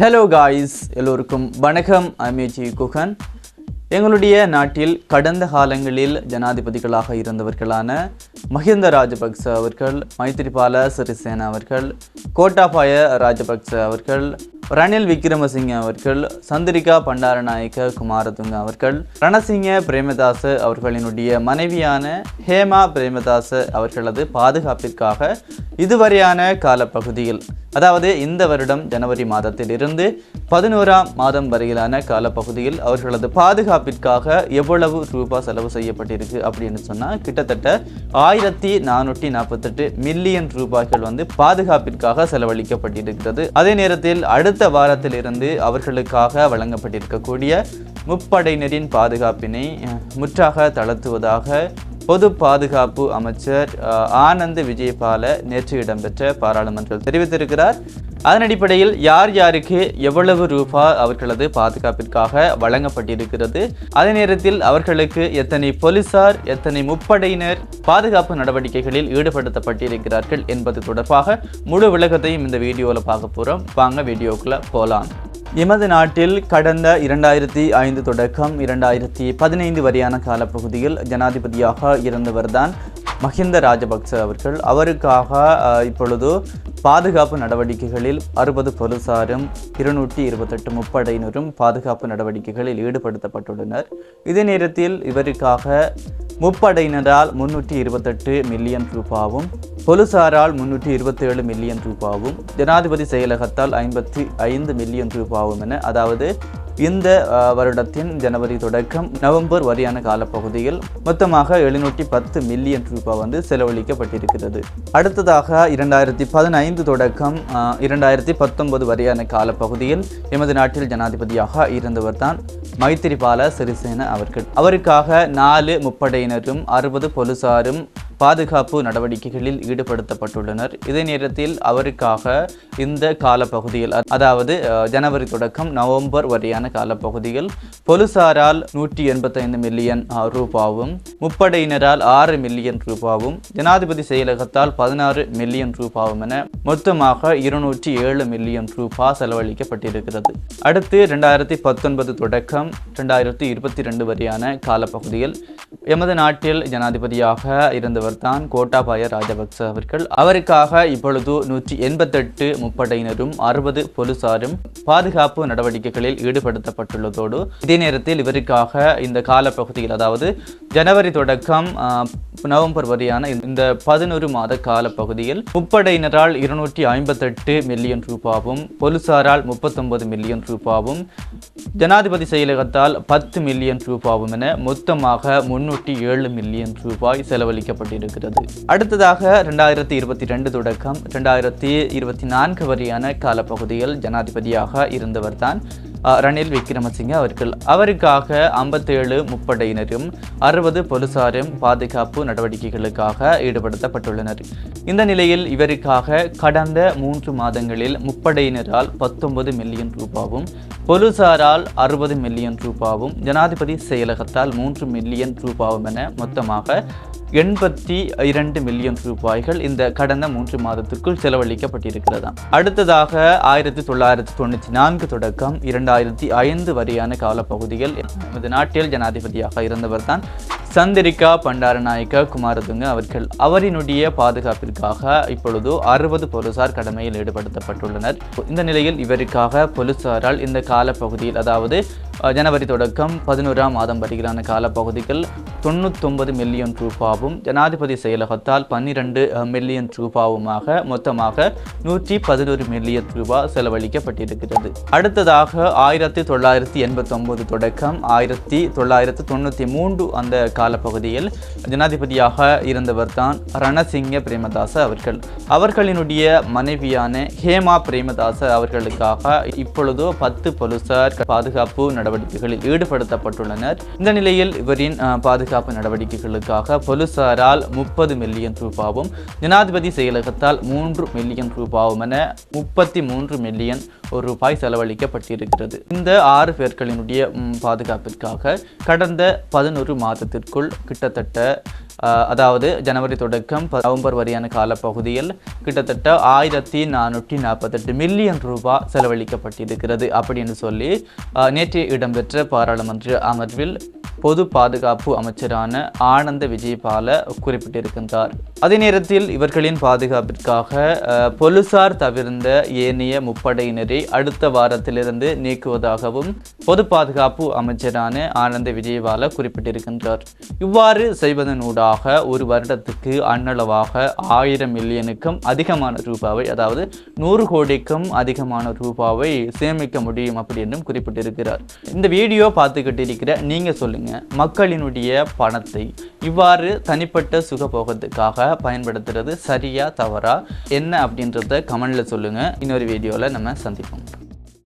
Hello guys எல்லோருக்கும் வணக்கம். அமேஜி Guhan e. எங்களுடைய நாட்டில் கடந்த காலங்களில் ஜனாதிபதிகளாக இருந்தவர்களான மஹிந்த ராஜபக்ச அவர்கள் மைத்திரிபால சிறிசேன அவர்கள் கோட்டாபாய ராஜபக்ச அவர்கள் ரணில் விக்ரமசிங்க அவர்கள் சந்திரிகா பண்டாரநாயக்க குமாரதுங்க அவர்கள் ரணசிங்க பிரேமதாச அவர்களினுடைய மனைவியான ஹேமா பிரேமதாச அவர்களது பாதுகாப்பிற்காக இதுவரையான காலப்பகுதியில் அதாவது இந்த வருடம் ஜனவரி மாதத்தில் இருந்து பதினோராம் மாதம் வரையிலான காலப்பகுதியில் அவர்களது பாதுகாப்பிற்காக எவ்வளவு ரூபாய் செலவு செய்யப்பட்டிருக்கு அப்படின்னு சொன்னால் கிட்டத்தட்ட ஆயிரத்தி நானூற்றி நாற்பத்தெட்டு மில்லியன் ரூபாய்கள் வந்து பாதுகாப்பிற்காக செலவழிக்கப்பட்டிருக்கிறது. அதே நேரத்தில் அடுத்த வாரத்தில் இருந்து அவர்களுக்காக வழங்கப்பட்டிருக்கக்கூடிய முப்படையினரின் பாதுகாப்பினை முற்றாக தளர்த்துவதாக பொது பாதுகாப்பு அமைச்சர் ஆனந்த் விஜயபால நேற்று இடம்பெற்ற பாராளுமன்றத்தில் தெரிவித்திருக்கிறார். அதன் அடிப்படையில் யார் யாருக்கு எவ்வளவு ரூபாய் அவர்களது பாதுகாப்பிற்காக வழங்கப்பட்டிருக்கிறது? அதே நேரத்தில் அவர்களுக்கு எத்தனை போலீசார் எத்தனை முப்படையினர் பாதுகாப்பு நடவடிக்கைகளில் ஈடுபடுத்தப்பட்டிருக்கிறார்கள் என்பது தொடர்பாக முழு விளக்கத்தையும் இந்த வீடியோவில் பார்க்க போகிறோம் வாங்க வீடியோக்குள்ள போகலாம் எமது நாட்டில் கடந்த இரண்டாயிரத்தி ஐந்து தொடக்கம் இரண்டாயிரத்தி பதினைந்து வரையான காலப்பகுதியில் ஜனாதிபதியாக இருந்தவர்தான் மஹிந்த ராஜபக்ச அவர்கள். அவருக்காக இப்பொழுது பாதுகாப்பு நடவடிக்கைகளில் அறுபது போலீசாரும் இருநூற்றி இருபத்தெட்டு முப்படையினரும் பாதுகாப்பு நடவடிக்கைகளில் ஈடுபடுத்தப்பட்டுள்ளனர். இதே நேரத்தில் இவருக்காக முப்படையினரால் முன்னூற்றி இருபத்தெட்டு மில்லியன் ரூபாவும் போலீசாரால் முன்னூற்றி இருபத்தி ஏழு மில்லியன் ரூபாவும் ஜனாதிபதி செயலகத்தால் ஐம்பத்தி ஐந்து மில்லியன் ரூபாவும் என அதாவது இந்த வருடத்தின் ஜனவரி தொடக்கம் நவம்பர் வரையான காலப்பகுதியில் மொத்தமாக எழுநூற்றி பத்து மில்லியன் ரூபாய் வந்து செலவழிக்கப்பட்டிருக்கிறது. அடுத்ததாக இரண்டாயிரத்தி பதினைந்து தொடக்கம் இரண்டாயிரத்தி பத்தொன்பது வரையான காலப்பகுதியில் எமது நாட்டில் ஜனாதிபதியாக இருந்தவர் தான் மைத்திரிபால சிறிசேன அவர்கள். அவருக்காக நாலு முப்படையினரும் அறுபது போலீசாரும் பாதுகாப்பு நடவடிக்கைகளில் ஈடுபடுத்தப்பட்டுள்ளனர். இதே நேரத்தில் அவருக்காக இந்த காலப்பகுதியில் அதாவது ஜனவரி தொடக்கம் நவம்பர் வரையான காலப்பகுதியில் பொலிசாரால் நூற்றி எண்பத்தைந்து மில்லியன் ரூபாவும் முப்படையினரால் ஆறு மில்லியன் ரூபாவும் ஜனாதிபதி செயலகத்தால் பதினாறு மில்லியன் ரூபாவும் என மொத்தமாக இருநூற்றி ஏழு மில்லியன் ரூபா செலவழிக்கப்பட்டிருக்கிறது. அடுத்து ரெண்டாயிரத்தி பத்தொன்பது தொடக்கம் ரெண்டாயிரத்தி இருபத்தி ரெண்டு வரையான காலப்பகுதியில் எமது நாட்டில் ஜனாதிபதியாக இருந்தவர் தான் கோட்டாபாய ராஜபக்ச அவர்கள். அவருக்காக இப்பொழுது நூற்றி எண்பத்தெட்டு முப்படையினரும் அறுபது போலீசாரும் பாதுகாப்பு நடவடிக்கைகளில் ஈடுபட ஈடுபடுத்தப்பட்டுள்ளதோடு இதே நேரத்தில் இவருக்காக இந்த காலப்பகுதியில் அதாவது ஜனவரி தொடக்கம் நவம்பர் வரையான இந்த பதினொரு மாத காலப்பகுதியில் முப்படையினரால் இருநூற்றி ஐம்பத்தெட்டு மில்லியன் ரூபாவும் போலீசாரால் முப்பத்தொன்பது மில்லியன் ரூபாவும் ஜனாதிபதி செயலகத்தால் பத்து மில்லியன் ரூபாவும் என மொத்தமாக முன்னூற்றி ஏழு மில்லியன் ரூபாய் செலவழிக்கப்பட்டிருக்கிறது. அடுத்ததாக ரெண்டாயிரத்தி இருபத்தி ரெண்டு தொடக்கம் ரெண்டாயிரத்தி இருபத்தி நான்கு வரையான காலப்பகுதியில் ஜனாதிபதியாக இருந்தவர் தான் ரணில் விக்ரமசிங்க அவர்கள். அவருக்காக ஐம்பத்தேழு முப்படையினரும் அறுபது போலீசாரும் பாதுகாப்பு நடவடிக்கைகளுக்காக ஈடுபடுத்தப்பட்டுள்ளனர். இந்த நிலையில் இவருக்காக கடந்த மூன்று மாதங்களில் முப்படையினரால் பத்தொன்பது மில்லியன் ரூபாவும் போலீசாரால் அறுபது மில்லியன் ரூபாவும் ஜனாதிபதி செயலகத்தால் மூன்று மில்லியன் ரூபாவும் என மொத்தமாக எண்பத்தி இரண்டு மில்லியன் ரூபாய்கள் இந்த கடந்த மூன்று மாதத்திற்குள் செலவழிக்கப்பட்டிருக்கிறதாம். அடுத்ததாக ஆயிரத்தி தொள்ளாயிரத்தி தொண்ணூற்றி நான்கு தொடக்கம் இரண்டாயிரத்தி ஐந்து வரையான காலப்பகுதியில் நமது நாட்டில் ஜனாதிபதியாக இருந்தவர் தான் சந்திரிகா பண்டாரநாயக்க குமாரதுங்க அவர்கள் அவரினுடைய பாதுகாப்பிற்காக இப்பொழுது அறுபது போலீசார் கடமையில் ஈடுபடுத்தப்பட்டுள்ளனர். இந்த நிலையில் இவருக்காக போலீசாரால் இந்த காலப்பகுதியில் அதாவது ஜனவரி தொடக்கம் பதினோராம் மாதம் வரையிலான காலப்பகுதிகள் தொண்ணூத்தொன்பது மில்லியன் ரூபாவும் ஜனாதிபதி செயலகத்தால் பன்னிரண்டு மில்லியன் ரூபாவுமாக மொத்தமாக நூற்றி பதினோரு மில்லியன் ரூபாய் செலவழிக்கப்பட்டிருக்கிறது. அடுத்ததாக ஆயிரத்தி தொள்ளாயிரத்தி எண்பத்தொன்பது தொடக்கம் ஆயிரத்தி தொள்ளாயிரத்தி தொண்ணூற்றி மூன்று அந்த காலப்பகுதியில் ஜனாதிபதியாக இருந்தவர் தான் ரணசிங்க பிரேமதாச அவர்கள். அவர்களினுடைய மனைவியான ஹேமா பிரேமதாச அவர்களுக்காக இப்பொழுது பத்து போலீசார் பாதுகாப்பு நடவடிக்கைகளில் ஈடுபடுத்தப்பட்டுள்ளனர். இந்த நிலையில் இவரின் பாதுகாப்பு நடவடிக்கைகளுக்காக போலீசாரால் முப்பது மில்லியன் ரூபாவும் ஜனாதிபதி செயலகத்தால் மூன்று மில்லியன் ரூபாவும் என முப்பத்தி மூன்று மில்லியன் ஒரு ரூபாய் செலவழிக்கப்பட்டிருக்கிறது. இந்த ஆறு பேர்களினுடைய பாதுகாப்பிற்காக கடந்த பதினொரு மாதத்திற்கு காலத்திற்குள் கிட்டத்தட்ட அதாவது ஜனவரி தொடக்கம் நவம்பர் வரையான காலப்பகுதியில் கிட்டத்தட்ட ஆயிரத்தி நானூற்றி நாற்பத்தெட்டு மில்லியன் ரூபாய் செலவழிக்கப்பட்டிருக்கிறது அப்படின்னு சொல்லி அஹ், நேற்று இடம்பெற்ற பாராளுமன்ற அமர்வில் பொது பாதுகாப்பு அமைச்சரான ஆனந்த விஜயபால குறிப்பிட்டிருக்கின்றார். அதே நேரத்தில் இவர்களின் பாதுகாப்பிற்காக அஹ், போலீசார் தவிர்ந்த ஏனைய முப்படையினரை அடுத்த வாரத்திலிருந்து நீக்குவதாகவும் பொது பாதுகாப்பு அமைச்சரான ஆனந்த விஜயபால குறிப்பிட்டிருக்கின்றார். இவ்வாறு செய்வதனூடாக ஒரு வருடத்துக்கு அன்னளவாக ஆயிரம் மில்லியனுக்கும் அதிகமான ரூபாவை அதாவது நூறு கோடிக்கும் அதிகமான ரூபாவை சேமிக்க முடியும் அப்படின்னும் குறிப்பிட்டிருக்கிறார். இந்த வீடியோ பார்த்துக்கிட்டு இருக்கிற நீங்க சொல்லுங்க மக்களினுடைய பணத்தை இவ்வாறு தனிப்பட்ட சுகபோகத்துக்காக பயன்படுத்துறது சரியா தவறா என்ன அப்படின்றத கமெண்ட்ல சொல்லுங்க. இன்னொரு வீடியோல நம்ம சந்திப்போம்.